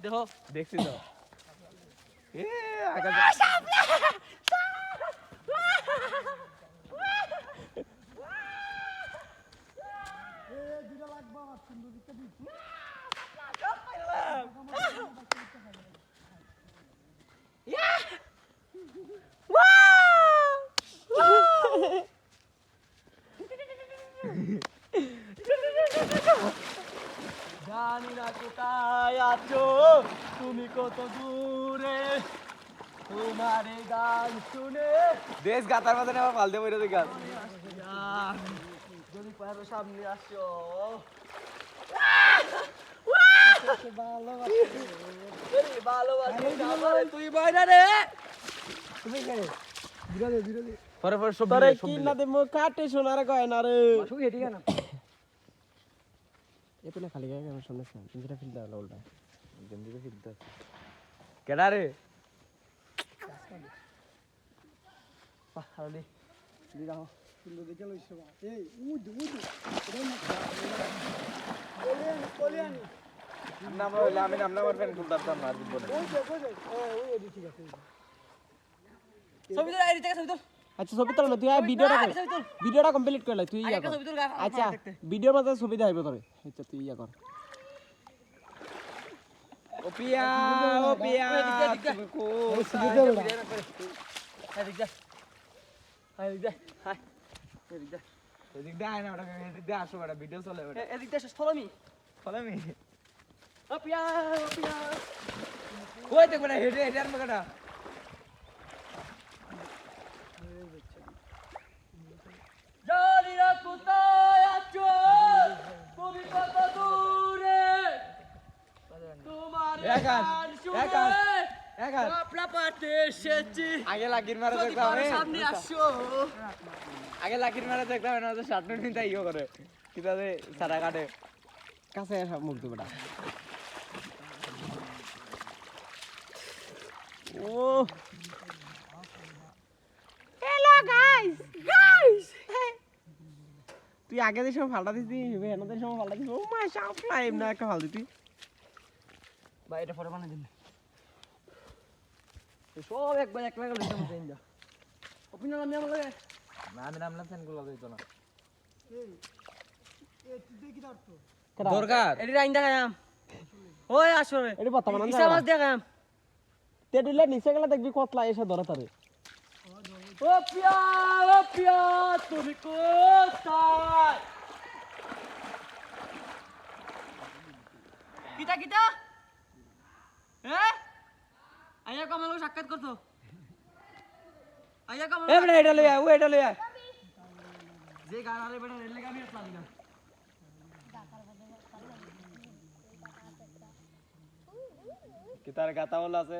দেখো দেখছি তো এ আকাশ জানি না কোথায় আছো তুমি কত দূরে? তোমার গান শুনে দেশ গাতার মধ্যে আবার পাল্টে বইরে দেখি গান। যদি পারো সামনে আসো। রে। পরে পরে সব তোরে কি না দে মুখ কাটে সোনার গয়না রে এ পেলে খালি গায়ে কেন শুনছ তিনটা ফিল দাও উল্টা কেডা রে? পাহাড়ি। দি সুন্দর দেখে লইছে বা এই উদ উদ এটা না কোলিয়ানি কোলিয়ানি নাম হইলে আমি নাম নামার ফ্যান খুলতাম না আর দিব না। ওই যে ওই যে। ওই ওই ঠিক আছে ছবি থেকে ছবি তোর আচ্ছা ছবি তোল তুই ভিডিওটা কর। ভিডিওটা কমপ্লিট করলে তুই ইয়া কর। আচ্ছা ভিডিওর মধ্যে ছবি দেখাইব তোরে। আচ্ছা তুই ইয়া কর। ও পিয়া ও পিয়া তুমি এদিক আয় না ওটা এদিক দিয়ে আসো ওটা ভিডিও চলে ওটা। এদিক যা ফলো মি ফলে মি ও পিয়া ও পিয়া ওই দেখবে না হেডে হেডে আর মগাটা জানি না কোথায় আছো তুমি কত দূরে তোমার এক হাত, গান এক হাত, শুনে এক হাত। আপনার পাতে এসেছি আগে লাকির মারা দেখলাম পারো সামনে আসো আগে লাকির মারা দেখলাম না তো শার্ট নিতে ইয়ে করে কীভাবে সারা কাটে কাছে আসা মুখ দেবো না ও হ্যালো গাইস গাইস তুই আগে সময় ফালটা দিতি এনাদের সময় ফালটা দিতি ও মা সাপলা এমনি একটা ফাল দিতি ভাই এটা ফটো বানিয়ে দিন। সব একবার এক লাগা লইতে মতো ইন্দা অপিনিয়ন আমি আমার লাগে। না আমি ফ্যানগুলো দিত না। এই এ তুই দেখি দাও দরকার। এটি রাইন দেখাম ওই বর্তমান ইসা মাছ দেখাম তে দিলে নিচে গেলে দেখবি কতলা এসে ধরে তারে। ও পিয়া ও পিয়া তুমি কোথায়? কিটা কিটা? হ্যাঁ আইয়া কমালো সাক্ষাৎ করতো আইয়া কমালো এ বেটা এটা লই আয় ও এটা লই আয় যে গান আরে বেটা রেল লাগা আমি আসলাম না কি তার গাতা বলা আছে?